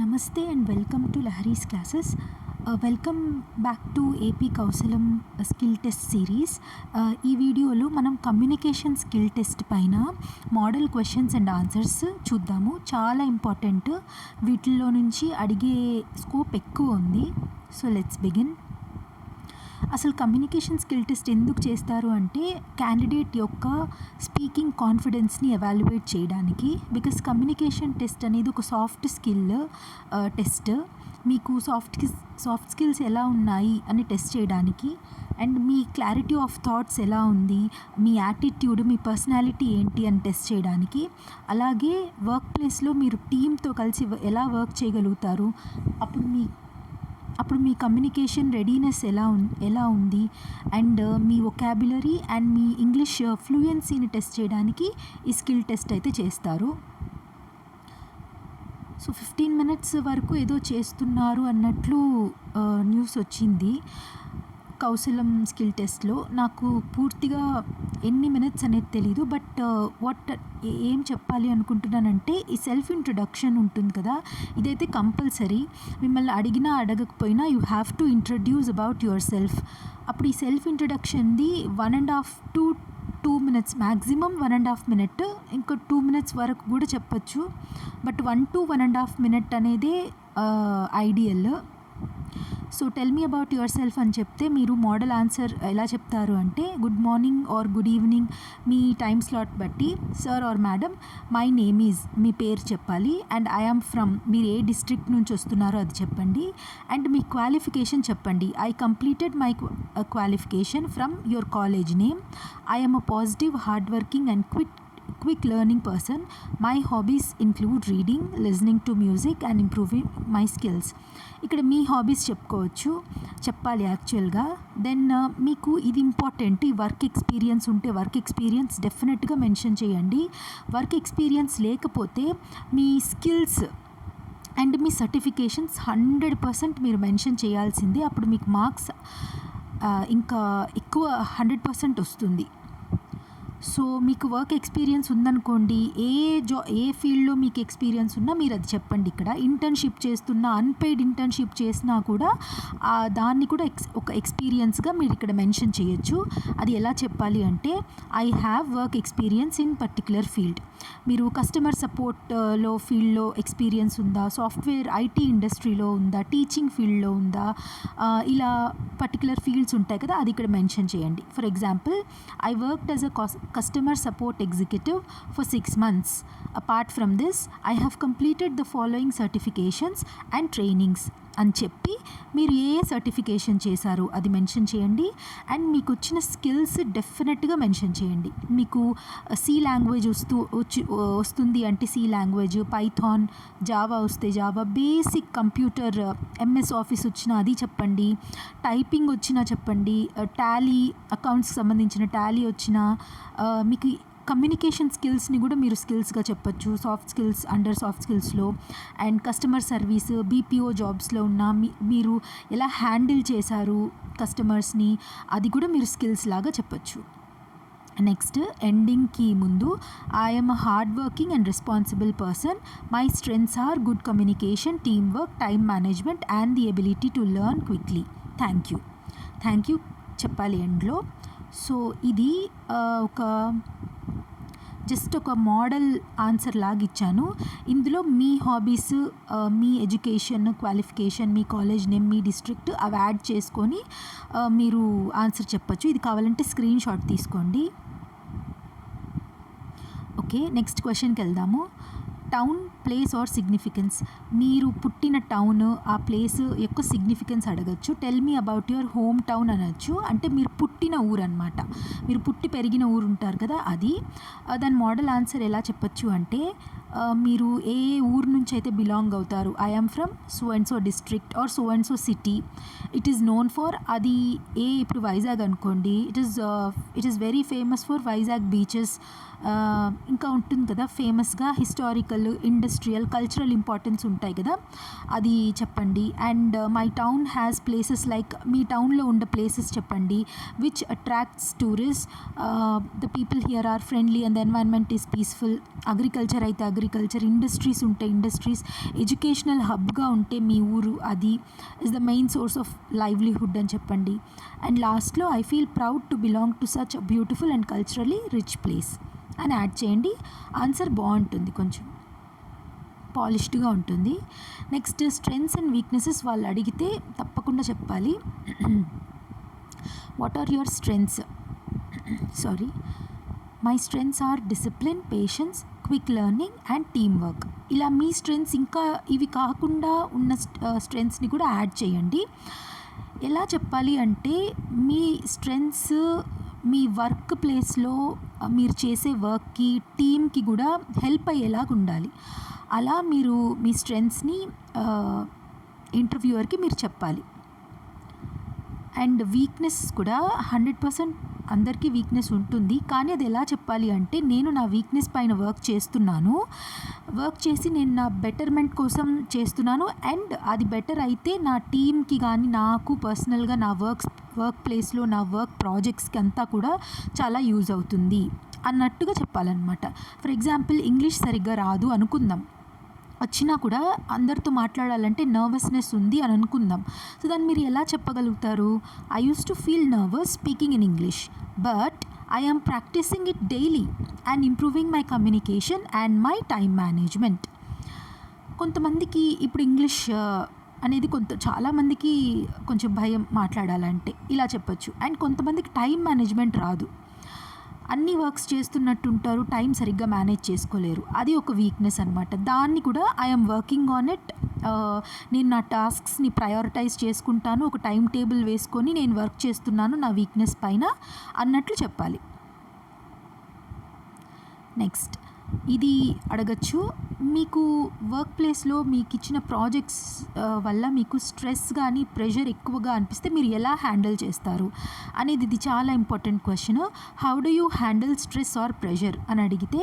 Namaste and welcome to Lahari's classes. Welcome back to AP Kaushalam skill test series ఈ వీడియోలో మనం communication skill test పైన model questions and answers చూద్దాము. చాలా important వీటిల్లో నుంచి అడిగే స్కోప్ ఎక్కువ ఉంది. సో లెట్స్ బిగిన్ అసలు కమ్యూనికేషన్ స్కిల్ టెస్ట్ ఎందుకు చేస్తారు అంటే క్యాండిడేట్ యొక్క స్పీకింగ్ కాన్ఫిడెన్స్ని ఎవాల్యుయేట్ చేయడానికి. బికాస్ కమ్యూనికేషన్ టెస్ట్ అనేది ఒక సాఫ్ట్ స్కిల్ టెస్ట్. మీకు సాఫ్ట్ సాఫ్ట్ స్కిల్స్ ఎలా ఉన్నాయి అని టెస్ట్ చేయడానికి. అండ్ మీ క్లారిటీ ఆఫ్ థాట్స్ ఎలా ఉంది మీ యాటిట్యూడ్ మీ పర్సనాలిటీ ఏంటి అని టెస్ట్ చేయడానికి. అలాగే వర్క్ ప్లేస్లో మీరు టీంతో కలిసి ఎలా వర్క్ చేయగలుగుతారు. అప్పుడు మీ అప్పుడు మీ కమ్యూనికేషన్ రెడీనెస్ ఎలా ఉం ఎలా ఉంది? అండ్ uh, మీ ఒకాబులరీ అండ్ మీ ఇంగ్లీష్ ఫ్లూయెన్సీని టెస్ట్ చేయడానికి ఈ స్కిల్ టెస్ట్ అయితే చేస్తారు. సో ఫిఫ్టీన్ మినిట్స్ వరకు ఏదో చేస్తున్నారు అన్నట్లు uh, న్యూస్ వచ్చింది. కౌశలం స్కిల్ టెస్ట్లో నాకు పూర్తిగా ఎన్ని మినిట్స్ అనేది తెలీదు. బట్ వాట్ ఏం చెప్పాలి అనుకుంటున్నానంటే ఈ సెల్ఫ్ ఇంట్రొడక్షన్ ఉంటుంది కదా ఇదైతే కంపల్సరీ. మిమ్మల్ని అడిగినా అడగకపోయినా you have to introduce about yourself అప్పుడు ఈ self ఇంట్రడక్షన్ది one and half two two minutes maximum one and half minute ఇంకా టూ మినిట్స్ వరకు కూడా చెప్పచ్చు. But one to one and half minute అనేదే ideal so tell me about yourself అని చెప్తే మీరు మోడల్ ఆన్సర్ ఎలా చెప్తారు అంటే good morning or good evening me time slot బట్టి sir or madam my name is మీ పేరు చెప్పాలి అండ్ ఐఆమ్ ఫ్రమ్ మీరు ఏ డిస్ట్రిక్ట్ నుంచి వస్తున్నారో అది చెప్పండి అండ్ మీ క్వాలిఫికేషన్ చెప్పండి I completed my qualification from your college name I'm a positive hard working and quit quick learning person my hobbies include reading listening to music and improving my skills ఇక్కడ మీ hobbies చెప్పుకోవచ్చు. చెప్పాలి యాక్చువల్గా then uh, మీకు ఇది important ఈ work experience ఉంటే work experience డెఫినెట్గా మెన్షన్ చేయండి. వర్క్ ఎక్స్పీరియన్స్ లేకపోతే మీ స్కిల్స్ అండ్ మీ సర్టిఫికేషన్స్ హండ్రెడ్ పర్సెంట్ మీరు మెన్షన్ చేయాల్సిందే. అప్పుడు మీకు మార్క్స్ uh, ఇంకా ఎక్కువ హండ్రెడ్ పర్సెంట్ వస్తుంది. సో మీకు వర్క్ ఎక్స్పీరియన్స్ ఉందనుకోండి ఏ జా ఏ ఫీల్డ్లో మీకు ఎక్స్పీరియన్స్ ఉన్నా మీరు అది చెప్పండి ఇక్కడ. ఇంటర్న్షిప్ చేస్తున్న అన్పెయిడ్ ఇంటర్న్షిప్ చేసినా కూడా దాన్ని కూడా ఎక్స్ ఒక ఎక్స్పీరియన్స్గా మీరు ఇక్కడ మెన్షన్ చేయొచ్చు. అది ఎలా చెప్పాలి అంటే I have work experience in particular field మీరు కస్టమర్ సపోర్ట్లో ఫీల్డ్లో ఎక్స్పీరియన్స్ ఉందా? సాఫ్ట్వేర్ ఐటీ ఇండస్ట్రీలో ఉందా? టీచింగ్ ఫీల్డ్లో ఉందా? ఇలా పర్టికులర్ ఫీల్డ్స్ ఉంటాయి కదా అది ఇక్కడ మెన్షన్ చేయండి. For example I worked as a customer support executive for six months. Apart from this, I have completed the following certifications and trainings అని చెప్పి మీరు ఏ సర్టిఫికేషన్ చేశారు అది మెన్షన్ చేయండి. అండ్ మీకు వచ్చిన స్కిల్స్ డెఫినెట్గా మెన్షన్ చేయండి. మీకు uh, సి లాంగ్వేజ్ వస్తూ వచ్చి uh, వస్తుంది అంటే సి లాంగ్వేజ్ పైథాన్ జావా వస్తే Java basic computer MS Office వచ్చినా అది చెప్పండి. టైపింగ్ వచ్చినా చెప్పండి. Uh, టాలీ అకౌంట్స్కి సంబంధించిన టాలీ వచ్చినా మీకు కమ్యూనికేషన్ స్కిల్స్ని కూడా మీరు స్కిల్స్గా చెప్పచ్చు. సాఫ్ట్ స్కిల్స్ అండర్ సాఫ్ట్ స్కిల్స్లో అండ్ కస్టమర్ సర్వీస్ బీపీఓ జాబ్స్లో ఉన్న మీరు ఎలా హ్యాండిల్ చేశారు కస్టమర్స్ని అది కూడా మీరు స్కిల్స్ లాగా చెప్పచ్చు. నెక్స్ట్ ఎండింగ్కి ముందు I'm hard working and responsible person my strengths are good communication team work time management and the ability to learn quickly thank you thank you చెప్పాలి ఎండ్లో సో ఇది ఒక జస్ట్ ఒక మోడల్ ఆన్సర్ లాగా ఇచ్చాను. ఇందులో మీ హాబీస్ మీ ఎడ్యుకేషన్ క్వాలిఫికేషన్ మీ కాలేజ్ నేమ్ మీ డిస్ట్రిక్ట్ అవి యాడ్ చేసుకొని మీరు ఆన్సర్ చెప్పచ్చు. ఇది కావాలంటే స్క్రీన్ షాట్ తీసుకోండి. ఓకే నెక్స్ట్ క్వశ్చన్కి వెళ్దాము. Town place or significance? మీరు పుట్టిన టౌన్ ఆ ప్లేస్ యొక్క సిగ్నిఫికెన్స్ అడగచ్చు. Tell me about your hometown అనొచ్చు. అంటే మీరు పుట్టిన ఊరు అనమాట మీరు పుట్టి పెరిగిన ఊరు ఉంటారు కదా అది. దాని మోడల్ ఆన్సర్ ఎలా చెప్పచ్చు అంటే మీరు ఏ ఊరు నుంచి అయితే బిలాంగ్ అవుతారు? I'm from so and so district or so and so city it is known for అది ఏ ఇప్పుడు వైజాగ్ అనుకోండి. It is it is very famous for Vizag beaches ఇంకా ఉంటుంది కదా ఫేమస్గా హిస్టారికల్ ఇండస్ట్రియల్ కల్చరల్ ఇంపార్టెన్స్ ఉంటాయి కదా. అది చెప్పండి. And my town has places like మీ టౌన్లో ఉండే ప్లేసెస్ చెప్పండి. Which attracts tourist the people here are friendly and the environment is peaceful agriculture అయితే అగ్రికల్చర్ ఇండస్ట్రీస్ ఉంటే ఇండస్ట్రీస్ ఎడ్యుకేషనల్ హబ్గా ఉంటే మీ ఊరు అది is the main source of livelihood అని చెప్పండి. అండ్ లాస్ట్లో I feel proud to belong to such beautiful and culturally rich place అని యాడ్ చేయండి. ఆన్సర్ బాగుంటుంది కొంచెం. పాలిష్డ్గా ఉంటుంది. నెక్స్ట్ స్ట్రెంగ్స్ అండ్ వీక్నెసెస్ వాళ్ళు అడిగితే తప్పకుండా చెప్పాలి. What are your strengths sorry my strengths are discipline patience quick learning and team work ఇలా మీ స్ట్రెంగ్స్ ఇంకా ఇవి కాకుండా ఉన్న స్ట్రెంగ్స్ని కూడా యాడ్ చేయండి. ఎలా చెప్పాలి అంటే మీ స్ట్రెంగ్స్ మీ వర్క్ ప్లేస్లో మీరు చేసే వర్క్కి టీమ్కి కూడా హెల్ప్ అయ్యేలాగా ఉండాలి. అలా మీరు మీ స్ట్రెంగ్స్ని ఇంటర్వ్యూవర్కి మీరు చెప్పాలి. అండ్ వీక్నెస్ కూడా హండ్రెడ్ పర్సెంట్ అందరికీ వీక్నెస్ ఉంటుంది. కానీ అది ఎలా చెప్పాలి అంటే నేను నా వీక్నెస్ పైన వర్క్ చేస్తున్నాను. వర్క్ చేసి నేను నా బెటర్మెంట్ కోసం చేస్తున్నాను. అండ్ అది బెటర్ అయితే నా టీమ్కి కానీ నాకు పర్సనల్గా నా వర్క్ వర్క్ ప్లేస్లో నా వర్క్ ప్రాజెక్ట్స్కి అంతా కూడా చాలా యూజ్ అవుతుంది. అన్నట్టుగా చెప్పాలన్నమాట. ఫర్ ఎగ్జాంపుల్ ఇంగ్లీష్ సరిగ్గా రాదు అనుకుందాం. వచ్చినా కూడా అందరితో మాట్లాడాలంటే నర్వస్నెస్ ఉంది అని అనుకుందాం. సో దాన్ని మీరు ఎలా చెప్పగలుగుతారు? I use to feel nervous speaking in English but I am practicing it daily and improving my communication and my time management కొంతమందికి ఇప్పుడు ఇంగ్లీష్ uh, అనేది కొంత చాలామందికి కొంచెం భయం మాట్లాడాలంటే ఇలా చెప్పొచ్చు. అండ్ కొంతమందికి టైం మేనేజ్మెంట్ రాదు. అన్ని వర్క్స్ చేస్తున్నట్టు ఉంటారు టైం సరిగ్గా మేనేజ్ చేసుకోలేరు. అది ఒక వీక్నెస్ అనమాట దాన్ని కూడా ఐఎమ్ వర్కింగ్ ఆన్ ఇట్ నేను నా టాస్క్స్ని ప్రయారిటైజ్ చేసుకుంటాను ఒక టైం టేబుల్ వేసుకొని నేను వర్క్ చేస్తున్నాను నా వీక్నెస్ పైన అన్నట్లు చెప్పాలి. నెక్స్ట్. ఇది అడగచ్చు. మీకు వర్క్ ప్లేస్లో మీకు ఇచ్చిన ప్రాజెక్ట్స్ వల్ల మీకు స్ట్రెస్ కానీ ప్రెషర్ ఎక్కువగా అనిపిస్తే మీరు ఎలా హ్యాండిల్ చేస్తారు? అనేది ఇది చాలా important question how do you handle stress or pressure అని అడిగితే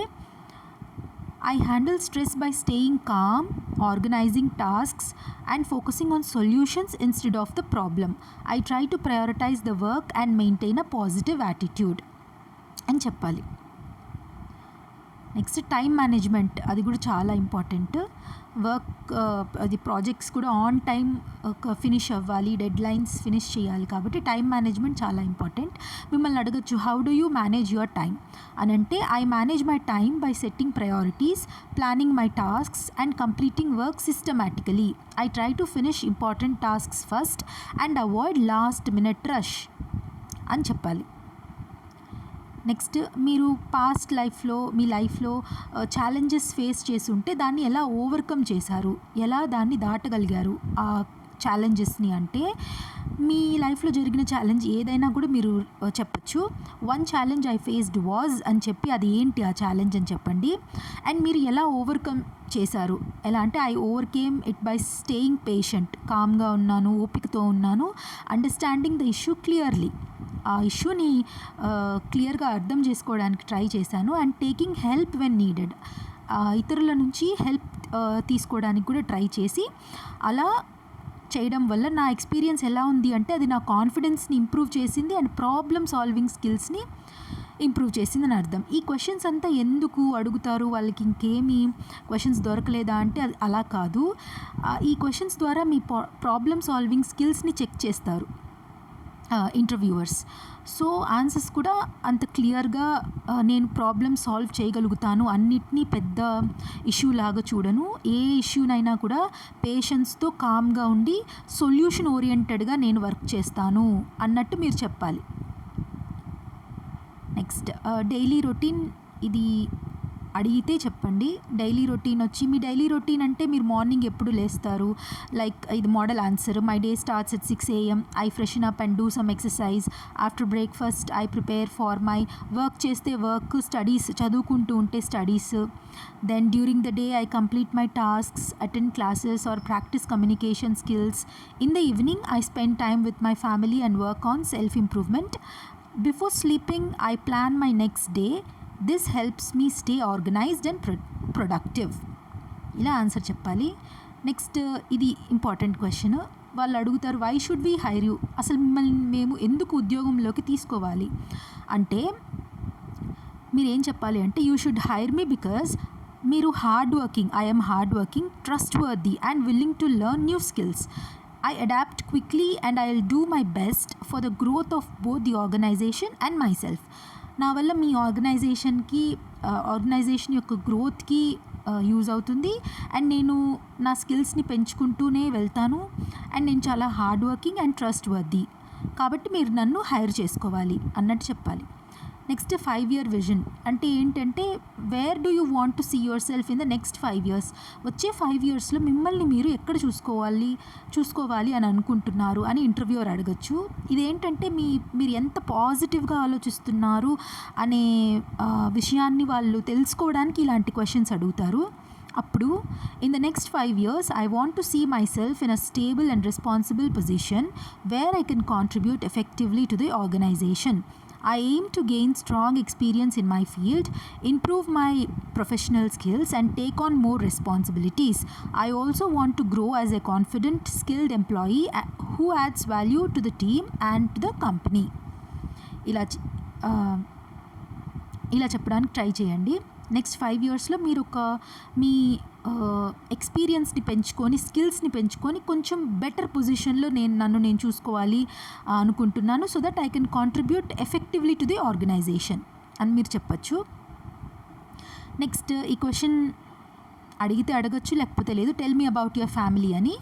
I handle stress by staying calm organizing tasks and focusing on solutions instead of the problem I try to prioritize the work and maintain a positive attitude అని చెప్పాలి. Next time management అది కూడా చాలా important. Work అది projects కూడా on time finish అవ్వాలి deadlines finish చేయాలి కాబట్టి టైం మేనేజ్మెంట్ చాలా ఇంపార్టెంట్. మిమ్మల్ని అడగచ్చు how do you manage your time అని అంటే I manage my time by setting priorities planning my tasks and completing work systematically. I try to finish important tasks first and avoid last minute rush. అని చెప్పాలి. Next మీరు past లైఫ్లో మీ లైఫ్లో challenges face చేసి ఉంటే దాన్ని ఎలా ఓవర్కమ్ చేశారు? ఎలా దాన్ని దాటగలిగారు? ఆ ఛాలెంజెస్ని అంటే మీ లైఫ్లో జరిగిన ఛాలెంజ్ ఏదైనా కూడా మీరు చెప్పచ్చు. One challenge I faced was అని చెప్పి అది ఏంటి ఆ ఛాలెంజ్ అని చెప్పండి. అండ్ మీరు ఎలా ఓవర్కమ్ చేశారు? ఎలా అంటే I overcame it by staying patient కామ్గా ఉన్నాను ఓపికతో ఉన్నాను అండర్స్టాండింగ్ ద ఇష్యూ క్లియర్లీ ఆ ఇష్యూని క్లియర్గా అర్థం చేసుకోవడానికి ట్రై చేశాను. And taking help when needed ఇతరుల నుంచి హెల్ప్ తీసుకోవడానికి కూడా ట్రై చేసి అలా చేయడం వల్ల నా ఎక్స్పీరియన్స్ ఎలా ఉంది అంటే అది నా కాన్ఫిడెన్స్ని ఇంప్రూవ్ చేసింది అండ్ ప్రాబ్లమ్ సాల్వింగ్ స్కిల్స్ని ఇంప్రూవ్ చేసిందని అర్థం. ఈ క్వశ్చన్స్ అంతా ఎందుకు అడుగుతారు? వాళ్ళకి ఇంకేమీ క్వశ్చన్స్ దొరకలేదా అంటే అది అలా కాదు. ఈ క్వశ్చన్స్ ద్వారా మీ ప్రాబ్లమ్ సాల్వింగ్ స్కిల్స్ని చెక్ చేస్తారు. ఇంటర్వ్యూవర్స్ సో ఆన్సర్స్ కూడా అంత క్లియర్గా నేను ప్రాబ్లమ్ సాల్వ్ చేయగలుగుతాను. అన్నిటినీ పెద్ద ఇష్యూ లాగా చూడను. ఏ ఇష్యూనైనా కూడా పేషెన్స్తో కామ్గా ఉండి సొల్యూషన్ ఓరియంటెడ్గా నేను వర్క్ చేస్తాను అన్నట్టు మీరు చెప్పాలి. నెక్స్ట్ డైలీ రొటీన్ ఇది అడిగితే చెప్పండి. డైలీ రొటీన్ వచ్చి మీ డైలీ రొటీన్ అంటే మీరు మార్నింగ్ ఎప్పుడు లేస్తారు? లైక్ ఇది model answer. My day starts at six AM. I freshen up and do some exercise. After breakfast I prepare for my work చేస్తే వర్క్ స్టడీస్ చదువుకుంటూ ఉంటే studies. Then during the day I complete my tasks attend classes or practice communication skills. In the evening I spend time with my family and work on self improvement. Before sleeping I plan my next day. This helps me stay organized and pro productive ఇలా answer చెప్పాలి. Next ఇది important question వాళ్ళు అడుగుతారు why should we hire you అసలు మిమ్మల్ని మేము ఎందుకు ఉద్యోగంలోకి తీసుకోవాలి? అంటే మీరు ఏం చెప్పాలి అంటే you should hire me because మీరు hard working I'm hard working trustworthy and willing to learn new skills I adapt quickly and I will do my best for the growth of both the organization and myself నా వల్ల మీ ఆర్గనైజేషన్కి organisation యొక్క గ్రోత్కి use అవుతుంది. And నేను నా స్కిల్స్ని పెంచుకుంటూనే వెళ్తాను. అండ్ నేను చాలా hard working and trustworthy. కాబట్టి మీరు నన్ను హైర్ చేసుకోవాలి అన్నట్టు చెప్పాలి. Next five year vision. అంటే ఏంటంటే where do you want to see yourself in the next five years వచ్చే ఫైవ్ ఇయర్స్లో మిమ్మల్ని మీరు ఎక్కడ చూసుకోవాలి చూసుకోవాలి అని అనుకుంటున్నారు అని ఇంటర్వ్యూర్ అడగచ్చు. ఇదేంటంటే మీ మీరు ఎంత పాజిటివ్గా ఆలోచిస్తున్నారు అనే విషయాన్ని వాళ్ళు తెలుసుకోవడానికి ఇలాంటి క్వశ్చన్స్ అడుగుతారు. అప్పుడు in the next five years I want to see myself in a stable and responsible position where I can contribute effectively to the organization I aim to gain strong experience in my field improve my professional skills and take on more responsibilities I also want to grow as a confident skilled employee who adds value to the team and to the company ఇలా ఇలా చెప్పడానికి try చేయండి. Next five ఇయర్స్లో మీరు ఒక మీ ఎక్స్పీరియన్స్ని పెంచుకొని స్కిల్స్ని పెంచుకొని కొంచెం బెటర్ పొజిషన్లో నేను నన్ను నేను చూసుకోవాలి అనుకుంటున్నాను so that I can contribute effectively to the organization అని మీరు చెప్పచ్చు. నెక్స్ట్ ఈ క్వశ్చన్ అడిగితే అడగచ్చు లేకపోతే లేదు tell me about your family అని.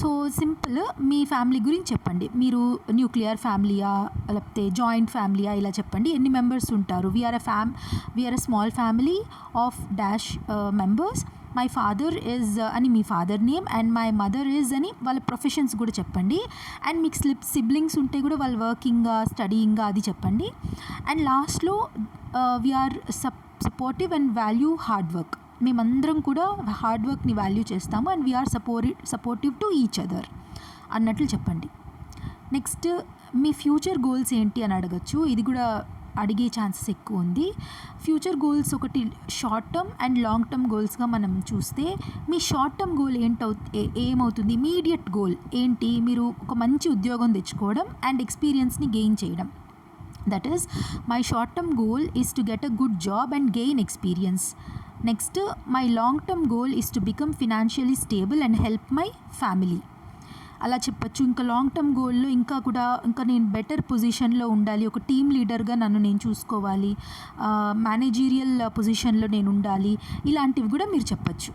సో సింపుల్ మీ ఫ్యామిలీ గురించి చెప్పండి. మీరు న్యూక్లియర్ ఫ్యామిలీయా లేకపోతే జాయింట్ ఫ్యామిలీయా ఇలా చెప్పండి. ఎన్ని మెంబర్స్ ఉంటారు? We're a fam we're a small family of dash members my father is అని మీ father name and my mother is అని వాళ్ళ ప్రొఫెషన్స్ కూడా చెప్పండి. అండ్ మీకు స్లిప్ సిబ్లింగ్స్ ఉంటే కూడా వాళ్ళు వర్కింగ్గా స్టడీయింగ్గా అది చెప్పండి. అండ్ లాస్ట్లో we're sup supportive and value hard work మేమందరం కూడా హార్డ్ వర్క్ని వాల్యూ చేస్తాము and we're support supportive to each other అన్నట్లు చెప్పండి. నెక్స్ట్ మీ ఫ్యూచర్ గోల్స్ ఏంటి అని అడగచ్చు. ఇది కూడా అడిగే ఛాన్సెస్ ఎక్కువ ఉంది. ఫ్యూచర్ గోల్స్ ఒకటి short term and long term గోల్స్గా మనం చూస్తే మీ షార్ట్ టర్మ్ గోల్ ఏంటవు ఏ- ఏమవుతుంది? ఇమీడియట్ గోల్ ఏంటి? మీరు ఒక మంచి ఉద్యోగం తెచ్చుకోవడం అండ్ ఎక్స్పీరియన్స్ని గెయిన్ చేయడం. That is my short term goal is to get a good job and gain experience. Next my long term goal is to become financially stable and help my family. అలా చెప్పచ్చు. ఇంకా long term గోల్లో ఇంకా కూడా ఇంకా నేను better పొజిషన్లో ఉండాలి. ఒక టీమ్ లీడర్గా నన్ను నేను చూసుకోవాలి. మేనేజీరియల్ పొజిషన్లో నేను ఉండాలి. ఇలాంటివి కూడా మీరు చెప్పచ్చు.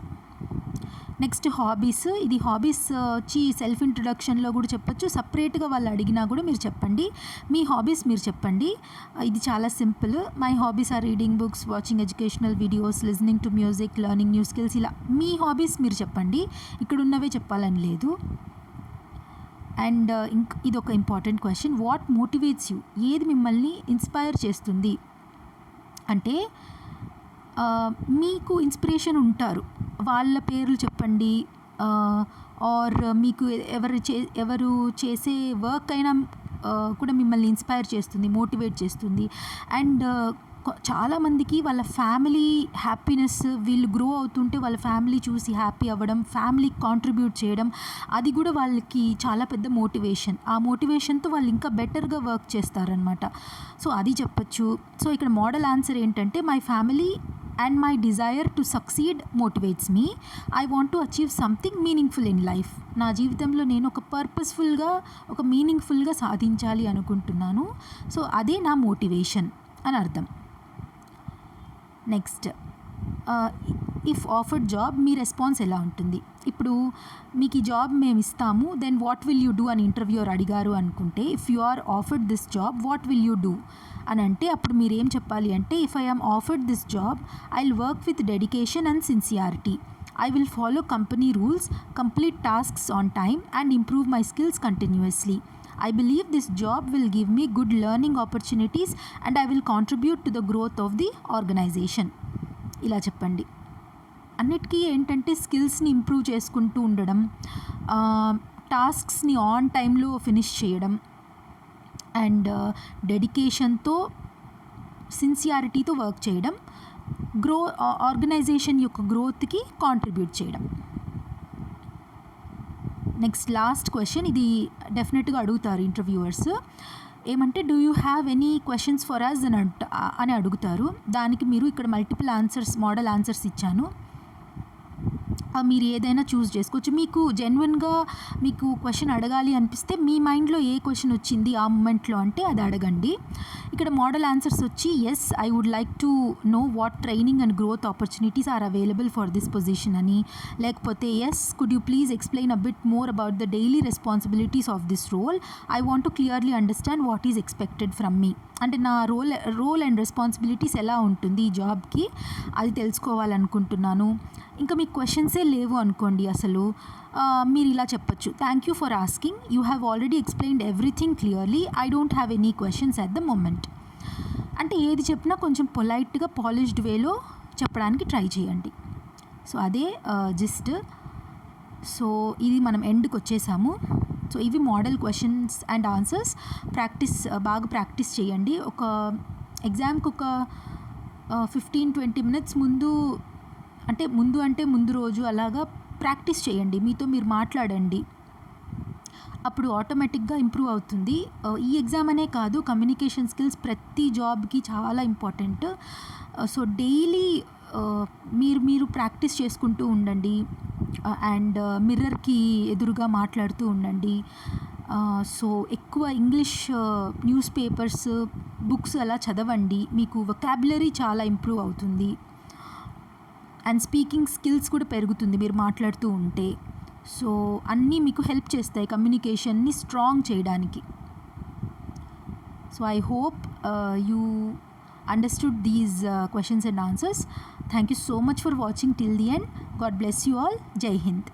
నెక్స్ట్ హాబీస్ ఇది హాబీస్ వచ్చి సెల్ఫ్ ఇంట్రొడక్షన్లో కూడా చెప్పొచ్చు. సపరేట్గా వాళ్ళు అడిగినా కూడా మీరు చెప్పండి. మీ హాబీస్ మీరు చెప్పండి. ఇది చాలా simple my hobbies are reading books watching educational videos listening to music learning new skills ఇలా మీ హాబీస్ మీరు చెప్పండి. ఇక్కడ ఉన్నవే చెప్పాలని లేదు. అండ్ uh, ఇంక్ ఇది ఒక important question. What motivates you? ఏది మిమ్మల్ని ఇన్స్పైర్ చేస్తుంది? అంటే uh, మీకు ఇన్స్పిరేషన్ ఉంటారు. వాళ్ళ పేర్లు చెప్పండి uh, ఆర్ మీకు ఎవరు చే ఎవరు చేసే వర్క్ అయినా కూడా మిమ్మల్ని ఇన్స్పైర్ చేస్తుంది మోటివేట్ చేస్తుంది. అండ్ చాలామందికి వాళ్ళ ఫ్యామిలీ హ్యాపీనెస్ వీళ్ళు గ్రో అవుతుంటే వాళ్ళ ఫ్యామిలీ చూసి హ్యాపీ అవ్వడం ఫ్యామిలీకి కాంట్రిబ్యూట్ చేయడం అది కూడా వాళ్ళకి చాలా పెద్ద మోటివేషన్. ఆ మోటివేషన్తో వాళ్ళు ఇంకా బెటర్గా వర్క్ చేస్తారనమాట సో అది చెప్పచ్చు. సో ఇక్కడ మోడల్ ఆన్సర్ ఏంటంటే my family and my desire to succeed motivates me I want to achieve something meaningful in life నా జీవితంలో నేను ఒక పర్పస్ఫుల్గా ఒక మీనింగ్ఫుల్గా సాధించాలి అనుకుంటున్నాను. సో అదే నా మోటివేషన్ అని అర్థం. నెక్స్ట్ ఇఫ్ ఆఫర్డ్ జాబ్ మీ రెస్పాన్స్ ఎలా ఉంటుంది? ఇప్పుడు మీకు ఈ జాబ్ మేము ఇస్తాము then what will you do అని ఇంటర్వ్యూర్ అడిగారు అనుకుంటే if you are offered this job what will you do అని అంటే అప్పుడు మీరు ఏం చెప్పాలి అంటే if I am offered this job I will work with dedication and sincerity I will follow company rules complete tasks on time and improve my skills continuously I believe this job will give me good learning opportunities and I will contribute to the growth of the organization ఇలా చెప్పండి. అన్నిటికీ ఏంటంటే స్కిల్స్ని improve చేసుకుంటూ ఉండడం టాస్క్స్ని on టైంలో finish చేయడం అండ్ డెడికేషన్తో సిన్సియారిటీతో వర్క్ చేయడం గ్రో ఆర్గనైజేషన్ యొక్క గ్రోత్కి కాంట్రిబ్యూట్ చేయడం. నెక్స్ట్ లాస్ట్ క్వశ్చన్ ఇది డెఫినెట్గా అడుగుతారు ఇంటర్వ్యూవర్స్ ఏమంటే do you have any questions for us అని అంట అని అడుగుతారు. దానికి మీరు ఇక్కడ మల్టిపుల్ ఆన్సర్స్ మోడల్ ఆన్సర్స్ ఇచ్చాను. మీరు ఏదైనా చూస్ చేసుకోవచ్చు. మీకు జెన్యున్గా మీకు క్వశ్చన్ అడగాలి అనిపిస్తే మీ మైండ్లో ఏ క్వశ్చన్ వచ్చింది ఆ మూమెంట్లో అంటే అది అడగండి. ఇక్కడ మోడల్ ఆన్సర్స్ వచ్చి yes I would like to know what training and growth opportunities are available for this position అని. లేకపోతే yes could you please explain a bit more about the daily responsibilities of this role I want to clearly understand what is expected from me అంటే నా role role and responsibilities ఎలా ఉంటుంది ఈ జాబ్కి అది తెలుసుకోవాలనుకుంటున్నాను. ఇంకా మీకు క్వశ్చన్సే లేవు అనుకోండి అసలు. మీరు ఇలా చెప్పొచ్చు. Thank you for asking you have already explained everything clearly I don't have any questions at the moment అంటే ఏది చెప్పినా కొంచెం పొలైట్గా పాలిష్డ్ వేలో చెప్పడానికి ట్రై చేయండి. సో అదే జస్ట్ సో ఇది మనం ఎండ్కి వచ్చేసాము. సో ఇవి model questions and answers practice బాగా ప్రాక్టీస్ చేయండి. ఒక ఎగ్జామ్కి ఒక ఫిఫ్టీన్ ట్వంటీ మినిట్స్ ముందు అంటే ముందు అంటే ముందు రోజు అలాగా ప్రాక్టీస్ చేయండి మీతో మీరు మాట్లాడండి. అప్పుడు ఆటోమేటిక్గా ఇంప్రూవ్ అవుతుంది. ఈ ఎగ్జామ్ అనే కాదు కమ్యూనికేషన్ స్కిల్స్ ప్రతి జాబ్కి చాలా ఇంపార్టెంట్ సో డైలీ మీరు మీరు ప్రాక్టీస్ చేసుకుంటూ ఉండండి. అండ్ మిర్రర్కి ఎదురుగా మాట్లాడుతూ ఉండండి. సో ఎక్కువ ఇంగ్లీష్ న్యూస్ పేపర్స్ బుక్స్ అలా చదవండి. మీకు వొకాబులరీ చాలా ఇంప్రూవ్ అవుతుంది. అండ్ స్పీకింగ్ స్కిల్స్ కూడా పెరుగుతుంది మీరు మాట్లాడుతూ ఉంటే. సో అన్నీ మీకు హెల్ప్ చేస్తాయి కమ్యూనికేషన్ని స్ట్రాంగ్ చేయడానికి. So I hope you understood these questions and answers thank you so much for watching till the end God bless you all జై హింద్